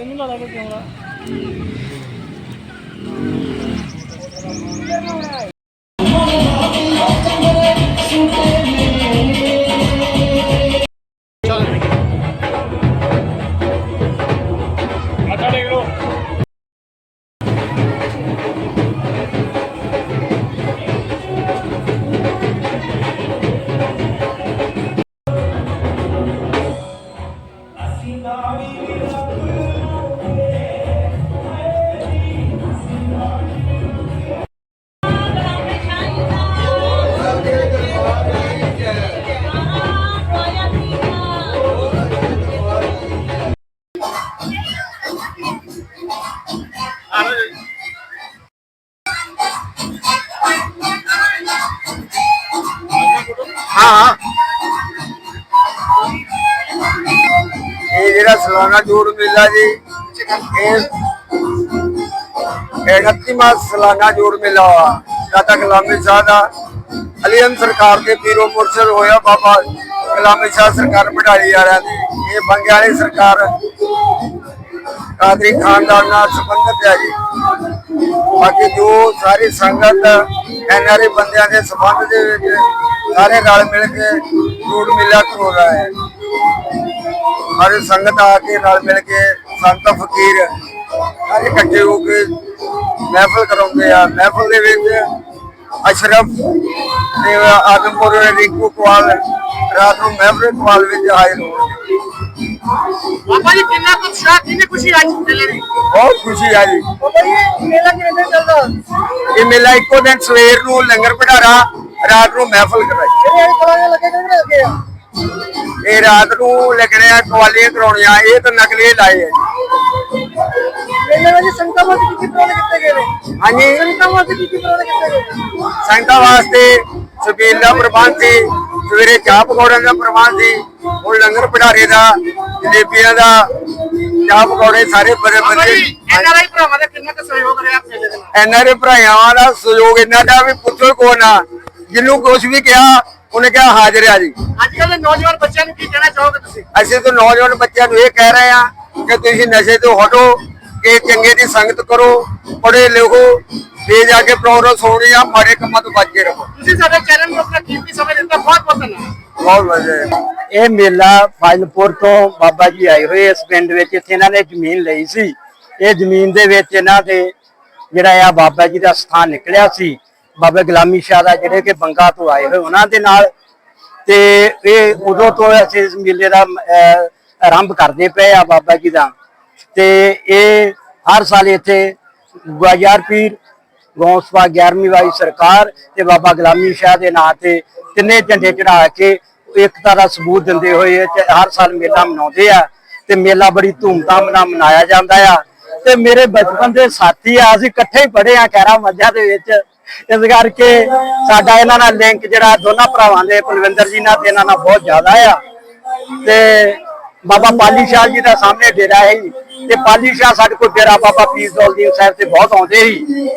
ਤੈਨੂੰ ਲੱਗਦਾ ਕੋਈ ਕਿਉਂ ਨਾ ਹਾਂ। ਇਹ ਜਿਹੜਾ ਸਲਾਨਾ ਜੋੜ ਮੇਲਾ ਜੀ, ਇਹ 38ਵਾਂ ਸਲਾਨਾ ਜੋੜ ਮੇਲਾ ਵਾ। ਗੁਲਾਮੀ ਸ਼ਾਹ ਦਾ ਅਲੀਅਨ ਸਰਕਾਰ ਦੇ ਪੀਰੋ ਮੁਰਸ਼ਦ ਹੋਇਆ ਬਾਬਾ ਗੁਲਾਮੀ ਸ਼ਾਹ ਸਰਕਾਰ ਬਢਾਲੀ ਵਾਲਿਆਂ ਦੀ। ਇਹ ਬੰਗੇ ਸਰਕਾਰ ਕਾਦਰੀ ਖਾਨਦਾਨ ਨਾਲ ਸੰਬੰਧਿਤ ਹੈ ਜੀ। ਬਾਕੀ ਜੋ ਸਾਰੀ ਸੰਗਤ ਐਨਆਰਏ ਬੰਦਿਆਂ ਦੇ ਸੰਬੰਧ ਦੇ ਵਿੱਚ ਸਾਰੇ ਰਲ ਮਿਲ ਕੇ ਜੋੜ ਮੇਲਾ ਕਰੋ ਰਿਹਾ ਹੈ। ਸਾਰੇ ਸੰਗਤ ਆ ਕੇ ਨਾਲ ਮਿਲ ਕੇ ਸੰਤ ਫਕੀਰ ਸਾਰੇ ਇਕੱਠੇ ਹੋ ਕੇ ਮਹਿਫਲ ਕਰਾਉਂਦੇ ਆ। ਮਹਿਫਲ ਦੇ ਵਿੱਚ ਅਸ਼ਰਫ ਤੇ ਆਦਮਪੁਰ ਰਿੰਕੂ ਕੁਆਲ ਰਾਤ ਨੂੰ ਮਹਿਫਲ ਕੁਆਲ ਵਿੱਚ ਹਾਜ਼ਰ ਹੋਣਗੇ। ਬਾਬਾ ਜੀ ਕਿੰਨਾ ਕੁ ਉਤਸ਼ਾਹ ਕਿੰਨੀ ਖੁਸ਼ੀ ਅੱਜ ਮੇਲੇ ਦੀ? ਬਹੁਤ ਖੁਸ਼ੀ ਆ ਜੀ ਬਾਬਾ ਜੀ ਮੇਲਾ ਕਿੰਨੇ ਦਿਨ ਚੱਲਦਾ? ਇਹ ਮੇਲਾ ਇੱਕੋ ਦਿਨ ਸਵੇਰ ਨੂੰ ਲੰਗਰ ਭੰਡਾਰਾ ਰਾਤ ਨੂੰ ਮਹਿਫਲ ਕਰਾਈ ਕਿਹੜੇ ਕਲਾਂਗੇ ਲੱਗੇ ਕਿਹੜੇ ਲੱਗੇ ਆ? ਇਹ ਰਾਤ ਨੂੰ ਲੱਗਣੇ ਆ ਕਵਾਲੀਆਂ ਕਰਾਉਣੀਆਂ ਇਹ ਤਾਂ ਨਕਲੀ ਲਾਏ ਆ ਜੀ। ਮੇਲੇ ਵਿੱਚ ਸੰਗਤਾਂ ਵਾਸਤੇ ਕੀ ਕੀ ਪ੍ਰਬੰਧ ਕੀਤੇ ਗਏ ਨੇ? ਹਾਂਜੀ। ਸੰਗਤਾਂ ਵਾਸਤੇ ਕੀ ਕੀ ਪ੍ਰਬੰਧ ਕੀਤੇ ਗਏ ਨੇ? ਸੰਗਤਾਂ ਵਾਸਤੇ ਸਬੀਲ ਦਾ ਪ੍ਰਬੰਧ ਸੀ ਸਵੇਰੇ ਚਾਹ ਪਕੌੜਿਆਂ ਦਾ ਪ੍ਰਬੰਧ ਸੀ ਹੁਣ ਲੰਗਰ ਭੰਡਾਰੇ ਦਾ ਜਲੇਬੀਆਂ ਦਾ ਚਾਹ ਪਕੌੜੇ ਸਾਰੇ ਬੜੇ ਬੜੇ ਐਨਆਰਆਈ ਭਰਾਵਾਂ ਦਾ ਕਿੰਨਾ ਕੁ ਸਹਿਯੋਗ ਰਿਹਾ ਮੇਲੇ ਦੇ ਨਾਲ? ਭਰਾਵਾਂ ਦਾ ਸਹਿਯੋਗ ਇਹਨਾਂ ਦਾ ਵੀ ਪੁੱਛੋ ਕੋ ਨਾ ਜਿਹਨੂੰ ਕੁਝ ਵੀ ਕਿਹਾ ਉਹਨੇ ਕਿਹਾ ਹਾਜ਼ਰ ਆ ਜੀ। ਅੱਜ ਕੱਲ੍ਹ ਦੇ ਨੌਜਵਾਨ ਬੱਚਿਆਂ ਨੂੰ ਕੀ ਕਹਿਣਾ ਚਾਹੋਗੇ ਤੁਸੀਂ? ਅਸੀਂ ਤਾਂ ਨੌਜਵਾਨ ਬੱਚਿਆਂ ਨੂੰ ਇਹ ਕਹਿ ਰਹੇ ਆ ਕਿ ਤੁਸੀਂ ਨਸ਼ੇ ਤੋਂ ਹਟੋ ਕਿ ਚੰਗੇ ਦੀ ਸੰਗਤ ਕਰੋ ਪੜ੍ਹੇ ਲਿਖੋ ਤੇ ਜਾ ਕੇ ਪ੍ਰੋਗਰੈਸ ਹੋਣੀ ਆ ਮਾੜੇ ਕੰਮਾਂ ਤੋਂ ਬਚ ਕੇ ਰਹੋ। ਤੁਸੀਂ ਸਾਡੇ ਚੈਨਲ ਨੂੰ ਆਪਣਾ ਕੀਮਤੀ ਸਮਾਂ ਦਿੱਤਾ ਬਹੁਤ ਬਹੁਤ ਧੰਨਵਾਦ। ਬਹੁਤ ਵਧੀਆ। ਇਹ ਮੇਲਾ ਫਾਜ਼ਿਲਪੁਰ ਤੋਂ ਬਾਬਾ ਜੀ ਆਏ ਹੋਏ ਇਸ ਪਿੰਡ ਵਿੱਚ ਇੱਥੇ ਇਹਨਾਂ ਨੇ ਜ਼ਮੀਨ ਲਈ ਸੀ। ਇਹ ਜ਼ਮੀਨ ਦੇ ਵਿੱਚ ਇਹਨਾਂ ਦੇ ਜਿਹੜਾ ਆ ਬਾਬਾ ਜੀ ਦਾ ਸਥਾਨ ਨਿਕਲਿਆ ਸੀ। ਬਾਬਾ ਗੁਲਾਮੀ ਸ਼ਾਹ ਦਾ ਜਿਹੜੇ ਕਿ ਬੰਗਾ ਤੋਂ ਆਏ ਹੋਏ ਉਹਨਾਂ ਦੇ ਨਾਲ। ਤੇ ਇਹ ਉਦੋਂ ਤੋਂ ਅਸੀਂ ਇਸ ਮੇਲੇ ਦਾ ਅਹ, ਆਰੰਭ ਕਰਦੇ ਪਏ ਆ ਬਾਬਾ ਜੀ ਦਾ। ਤੇ ਇਹ ਹਰ ਸਾਲ ਇੱਥੇ ਗੁਆਜਾਰ ਪੀਰ ਗੌਸਪਾ 11ਵੀਂ ਵਾਲੀ ਸਰਕਾਰ ਤੇ ਬਾਬਾ ਗੁਲਾਮੀ ਸ਼ਾਹ ਦੇ ਨਾਂ ਤੇ ਤਿੰਨੇ ਝੰਡੇ ਚੜਾ ਕੇ ਏਕਤਾ ਦਾ ਸਬੂਤ ਦਿੰਦੇ ਹੋਏ ਹਰ ਸਾਲ ਮੇਲਾ ਮਨਾਉਂਦੇ ਆ ਤੇ ਮੇਲਾ ਬੜੀ ਧੂਮਧਾਮ ਨਾਲ ਮਨਾਇਆ ਜਾਂਦਾ ਆ। ਤੇ ਮੇਰੇ ਬਚਪਨ ਦੇ ਸਾਥੀ ਆ, ਅਸੀਂ ਇਕੱਠੇ ਹੀ ਪੜ੍ਹੇ ਆ ਖੈਰਾ ਮੱਝਾਂ ਦੇ ਵਿੱਚ। ਇਸ ਕਰਕੇ ਸਾਡਾ ਇਹਨਾਂ ਨਾਲ ਲਿੰਕ ਜਿਹੜਾ ਦੋਨਾਂ ਭਰਾਵਾਂ ਦੇ, ਕੁਲਵਿੰਦਰ ਜੀ ਨਾਲ ਤੇ ਇਹਨਾਂ ਨਾਲ ਬਹੁਤ ਜ਼ਿਆਦਾ ਆ। ਤੇ ਬਾਬਾ ਪਾਲੀ ਸ਼ਾਹ ਜੀ ਦਾ ਸਾਹਮਣੇ ਡੇਰਾ ਹੈ ਤੇ ਪਾਲੀ ਸ਼ਾਹ ਸਾਡੇ ਕੋਲ ਡੇਰਾ ਬਾਬਾ ਪੀਰ ਦੌਲਦੀਨ ਸਾਹਿਬ ਤੇ ਬਹੁਤ ਆਉਂਦੇ ਸੀ।